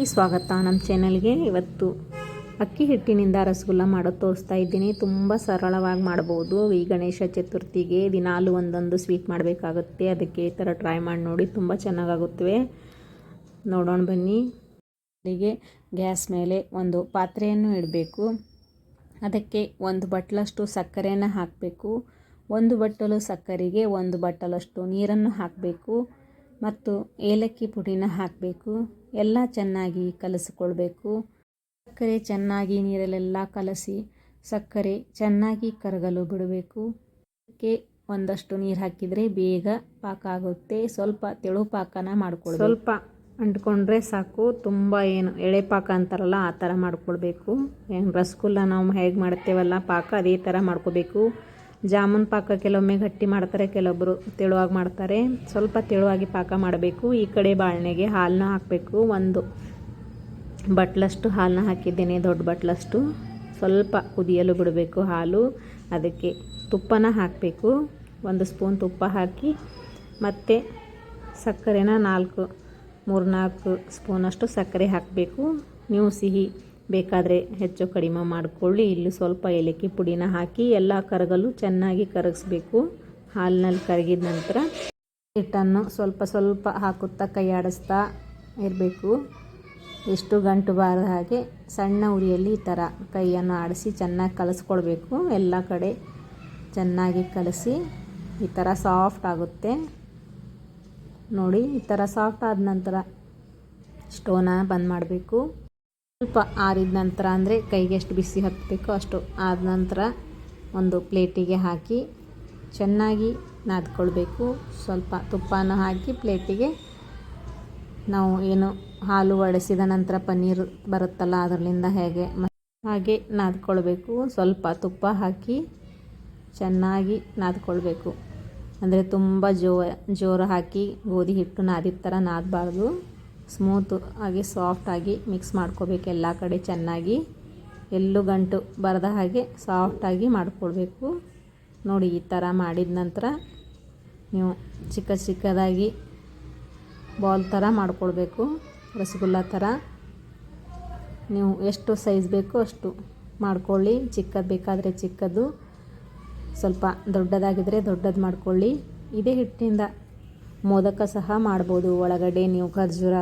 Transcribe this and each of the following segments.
ಈ ಸ್ವಾಗತ ನಮ್ಮ ಚಾನಲ್ಗೆ. ಇವತ್ತು ಅಕ್ಕಿ ಹಿಟ್ಟಿನಿಂದ ರಸಗುಲ್ಲ ಮಾಡೋದು ತೋರಿಸ್ತಾ ಇದ್ದೀನಿ. ತುಂಬ ಸರಳವಾಗಿ ಮಾಡ್ಬೋದು. ಈ ಗಣೇಶ ಚತುರ್ಥಿಗೆ ದಿನಾಲು ಒಂದೊಂದು ಸ್ವೀಟ್ ಮಾಡಬೇಕಾಗುತ್ತೆ. ಅದಕ್ಕೆ ಈ ಥರ ಟ್ರೈ ಮಾಡಿ ನೋಡಿ, ತುಂಬ ಚೆನ್ನಾಗಾಗುತ್ತವೆ. ನೋಡೋಣ ಬನ್ನಿ. ಅಲ್ಲಿಗೆ ಗ್ಯಾಸ್ ಮೇಲೆ ಒಂದು ಪಾತ್ರೆಯನ್ನು ಇಡಬೇಕು. ಅದಕ್ಕೆ ಒಂದು ಬಟ್ಲಷ್ಟು ಸಕ್ಕರೆಯನ್ನು ಹಾಕಬೇಕು. ಒಂದು ಬಟ್ಟಲು ಸಕ್ಕರೆಗೆ ಒಂದು ಬಟ್ಟಲಷ್ಟು ನೀರನ್ನು ಹಾಕಬೇಕು. ಮತ್ತು ಏಲಕ್ಕಿ ಪುಡಿನ ಹಾಕಬೇಕು. ಎಲ್ಲ ಚೆನ್ನಾಗಿ ಕಲಸಿಕೊಳ್ಬೇಕು. ಸಕ್ಕರೆ ಚೆನ್ನಾಗಿ ನೀರಲ್ಲೆಲ್ಲ ಕಲಸಿ ಸಕ್ಕರೆ ಚೆನ್ನಾಗಿ ಕರಗಲು ಬಿಡಬೇಕು. ಅದಕ್ಕೆ ಒಂದಷ್ಟು ನೀರು ಹಾಕಿದರೆ ಬೇಗ ಪಾಕ ಆಗುತ್ತೆ ಸ್ವಲ್ಪ ತೆಳು ಪಾಕನ ಮಾಡ್ಕೊಳ್ಬೇಕು. ಸ್ವಲ್ಪ ಅಂಟ್ಕೊಂಡ್ರೆ ಸಾಕು. ತುಂಬ ಏನು ಎಳೆ ಪಾಕ ಅಂತಾರಲ್ಲ, ಆ ಥರ ಮಾಡ್ಕೊಳ್ಬೇಕು. ಏನು ರಸಗುಲ್ಲ ನಾವು ಹೇಗೆ ಮಾಡ್ತೇವಲ್ಲ, ಪಾಕ ಅದೇ ಥರ ಮಾಡ್ಕೋಬೇಕು ಜಾಮೂನ್ ಪಾಕ ಕೆಲವೊಮ್ಮೆ ಗಟ್ಟಿ ಮಾಡ್ತಾರೆ ಕೆಲವೊಬ್ಬರು ತೆಳುವಾಗಿ ಮಾಡ್ತಾರೆ. ಸ್ವಲ್ಪ ತೆಳುವಾಗಿ ಪಾಕ ಮಾಡಬೇಕು. ಈ ಕಡೆ ಬಾಳ್ನೆಗೆ ಹಾಲನ್ನ ಹಾಕಬೇಕು. ಒಂದು ಬಟ್ಲಷ್ಟು ಹಾಲನ್ನ ಹಾಕಿದ್ದೇನೆ, ದೊಡ್ಡ ಬಟ್ಲಷ್ಟು. ಸ್ವಲ್ಪ ಕುದಿಯಲು ಬಿಡಬೇಕು ಹಾಲು. ಅದಕ್ಕೆ ತುಪ್ಪನ ಹಾಕಬೇಕು. ಒಂದು ಸ್ಪೂನ್ ತುಪ್ಪ ಹಾಕಿ, ಮತ್ತು ಸಕ್ಕರೆನ ನಾಲ್ಕು, ಮೂರ್ನಾಲ್ಕು ಸ್ಪೂನಷ್ಟು ಸಕ್ಕರೆ ಹಾಕಬೇಕು. ನೀವು ಸಿಹಿ ಬೇಕಾದರೆ ಹೆಚ್ಚು ಕಡಿಮೆ ಮಾಡಿಕೊಳ್ಳಿ. ಇಲ್ಲಿ ಸ್ವಲ್ಪ ಏಲಕ್ಕಿ ಪುಡಿನ ಹಾಕಿ ಎಲ್ಲ ಕರಗಲು ಚೆನ್ನಾಗಿ ಕರಗಿಸ್ಬೇಕು. ಹಾಲಿನಲ್ಲಿ ಕರಗಿದ ನಂತರ ಹಿಟ್ಟನ್ನು ಸ್ವಲ್ಪ ಸ್ವಲ್ಪ ಹಾಕುತ್ತಾ ಕೈ ಆಡಿಸ್ತಾ ಇರಬೇಕು. ಎಷ್ಟು ಗಂಟು ಬಾರದ ಹಾಗೆ ಸಣ್ಣ ಉರಿಯಲ್ಲಿ ಈ ಥರ ಕೈಯನ್ನು ಆಡಿಸಿ ಚೆನ್ನಾಗಿ ಕಲಿಸ್ಕೊಳ್ಬೇಕು. ಎಲ್ಲ ಕಡೆ ಚೆನ್ನಾಗಿ ಕಲಸಿ ಈ ಥರ ಸಾಫ್ಟ್ ಆಗುತ್ತೆ. ನೋಡಿ, ಈ ಥರ ಸಾಫ್ಟ್ ಆದ ನಂತರ ಸ್ಟೋನ ಬಂದ್ ಮಾಡಬೇಕು. ಸ್ವಲ್ಪ ಆರಿದ ನಂತರ ಅಂದರೆ ಕೈಗೆ ಎಷ್ಟು ಬಿಸಿ ಹತ್ತಬೇಕೋ ಅಷ್ಟು ಆದ ನಂತರ ಒಂದು ಪ್ಲೇಟಿಗೆ ಹಾಕಿ ಚೆನ್ನಾಗಿ ನಾದ್ಕೊಳ್ಬೇಕು. ಸ್ವಲ್ಪ ತುಪ್ಪನ ಹಾಕಿ ಪ್ಲೇಟಿಗೆ. ನಾವು ಏನು ಹಾಲು ಒಡೆಸಿದ ನಂತರ ಪನ್ನೀರ್ ಬರುತ್ತಲ್ಲ ಅದರಲ್ಲಿಂದ ಹೇಗೆ ಹಾಗೆ ನಾದ್ಕೊಳ್ಬೇಕು. ಸ್ವಲ್ಪ ತುಪ್ಪ ಹಾಕಿ ಚೆನ್ನಾಗಿ ನಾದ್ಕೊಳ್ಬೇಕು. ಅಂದರೆ ತುಂಬ ಜೋ ಜೋರು ಹಾಕಿ ಗೋಧಿ ಹಿಟ್ಟು ನಾದಿದ ಥರ ನಾದಬಾರ್ದು. ಸ್ಮೂತು ಆಗಿ ಸಾಫ್ಟಾಗಿ ಮಿಕ್ಸ್ ಮಾಡ್ಕೋಬೇಕು ಎಲ್ಲ ಕಡೆ ಚೆನ್ನಾಗಿ. ಎಲ್ಲೂ ಗಂಟು ಬರದ ಹಾಗೆ ಸಾಫ್ಟಾಗಿ ಮಾಡಿಕೊಳ್ಬೇಕು ನೋಡಿ, ಈ ಥರ ಮಾಡಿದ ನಂತರ ನೀವು ಚಿಕ್ಕ ಚಿಕ್ಕದಾಗಿ ಬಾಲ್ ಥರ ಮಾಡಿಕೊಳ್ಬೇಕು ರಸಗುಲ್ಲ ಥರ. ನೀವು ಎಷ್ಟು ಸೈಜ್ ಬೇಕೋ ಅಷ್ಟು ಮಾಡ್ಕೊಳ್ಳಿ. ಚಿಕ್ಕದು ಬೇಕಾದರೆ ಚಿಕ್ಕದು, ಸ್ವಲ್ಪ ದೊಡ್ಡದಾಗಿದ್ದರೆ ದೊಡ್ಡದು ಮಾಡ್ಕೊಳ್ಳಿ. ಇದೇ ಹಿಟ್ಟಿನಿಂದ ಮೋದಕ ಸಹ ಮಾಡ್ಬೋದು. ಒಳಗಡೆ ನೀವು ಖರ್ಜೂರ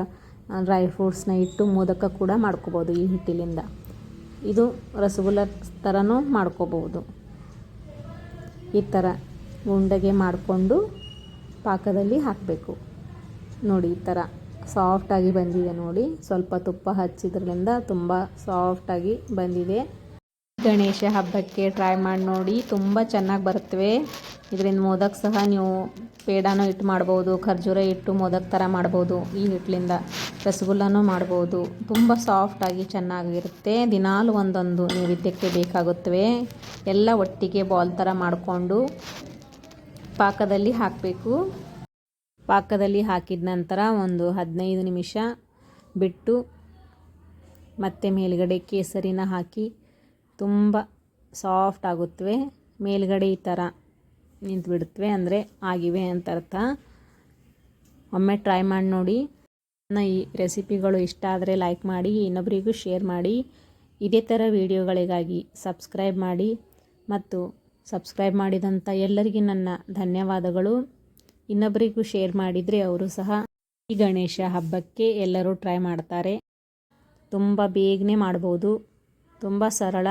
ಡ್ರೈ ಫ್ರೂಟ್ಸ್ನ ಇಟ್ಟು ಮೋದಕ ಕೂಡ ಮಾಡ್ಕೋಬೋದು ಈ ಹಿಟ್ಟಿಲಿಂದ ಇದು ರಸಗುಲ್ಲ ಥರನೂ ಮಾಡ್ಕೋಬೋದು. ಈ ಥರ ಉಂಡೆಗೆ ಮಾಡಿಕೊಂಡು ಪಾಕದಲ್ಲಿ ಹಾಕಬೇಕು. ನೋಡಿ, ಈ ಥರ ಸಾಫ್ಟಾಗಿ ಬಂದಿದೆ ನೋಡಿ. ಸ್ವಲ್ಪ ತುಪ್ಪ ಹಚ್ಚಿದ್ರಿಂದ ತುಂಬ ಸಾಫ್ಟಾಗಿ ಬಂದಿದೆ. ಗಣೇಶ ಹಬ್ಬಕ್ಕೆ ಟ್ರೈ ಮಾಡಿ ನೋಡಿ. ತುಂಬ ಚೆನ್ನಾಗಿ ಬರುತ್ತವೆ ಇದರಿಂದ ಮೋದಕ್ ಸಹ ನೀವು ಪೇಡಾನು ಇಟ್ಟು ಮಾಡ್ಬೋದು, ಖರ್ಜೂರ ಇಟ್ಟು ಮೋದಕ್ ಥರ ಮಾಡ್ಬೋದು, ಈ ಹಿಟ್ಟಲಿಂದ ರಸಗುಲ್ಲನೂ ಮಾಡ್ಬೋದು. ತುಂಬ ಸಾಫ್ಟಾಗಿ ಚೆನ್ನಾಗಿರುತ್ತೆ. ದಿನಾಲು ಒಂದೊಂದು ನೈವೇದ್ಯಕ್ಕೆ ಬೇಕಾಗುತ್ತವೆ ಎಲ್ಲ ಒಟ್ಟಿಗೆ ಬಾಲ್ ಥರ ಮಾಡಿಕೊಂಡು ಪಾಕದಲ್ಲಿ ಹಾಕಬೇಕು. ಪಾಕದಲ್ಲಿ ಹಾಕಿದ ನಂತರ ಒಂದು ಹದಿನೈದು ನಿಮಿಷ ಬಿಟ್ಟು ಮತ್ತೆ ಮೇಲುಗಡೆ ಕೇಸರಿನ ಹಾಕಿ ತುಂಬ ಸಾಫ್ಟ್ ಆಗುತ್ತವೆ. ಮೇಲ್ಗಡೆ ಈ ಥರ ನಿಂತುಬಿಡುತ್ತವೆ ಅಂದರೆ ಆಗಿವೆ ಅಂತ ಅರ್ಥ. ಒಮ್ಮೆ ಟ್ರೈ ಮಾಡಿ ನೋಡಿ. ನನ್ನ ಈ ರೆಸಿಪಿಗಳು ಇಷ್ಟ ಆದರೆ ಲೈಕ್ ಮಾಡಿ ಇನ್ನೊಬ್ಬರಿಗೂ ಶೇರ್ ಮಾಡಿ. ಇದೇ ಥರ ವಿಡಿಯೋಗಳಿಗಾಗಿ ಸಬ್ಸ್ಕ್ರೈಬ್ ಮಾಡಿ. ಮತ್ತು ಸಬ್ಸ್ಕ್ರೈಬ್ ಮಾಡಿದಂಥ ಎಲ್ಲರಿಗೂ ನನ್ನ ಧನ್ಯವಾದಗಳು. ಇನ್ನೊಬ್ಬರಿಗೂ ಶೇರ್ ಮಾಡಿದರೆ ಅವರು ಸಹ ಈ ಗಣೇಶ ಹಬ್ಬಕ್ಕೆ ಎಲ್ಲರೂ ಟ್ರೈ ಮಾಡ್ತಾರೆ. ತುಂಬ ಬೇಗನೆ ಮಾಡ್ಬೋದು. ತುಂಬ ಸರಳ,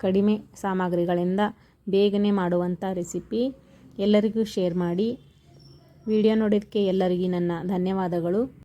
ಕಡಿಮೆ ಸಾಮಗ್ರಿಗಳಿಂದ ಬೇಗನೆ ಮಾಡುವಂಥ ರೆಸಿಪಿ ಎಲ್ಲರಿಗೂ ಶೇರ್ ಮಾಡಿ. ವಿಡಿಯೋ ನೋಡಿದ್ದಕ್ಕೆ ಎಲ್ಲರಿಗೂ ನನ್ನ ಧನ್ಯವಾದಗಳು.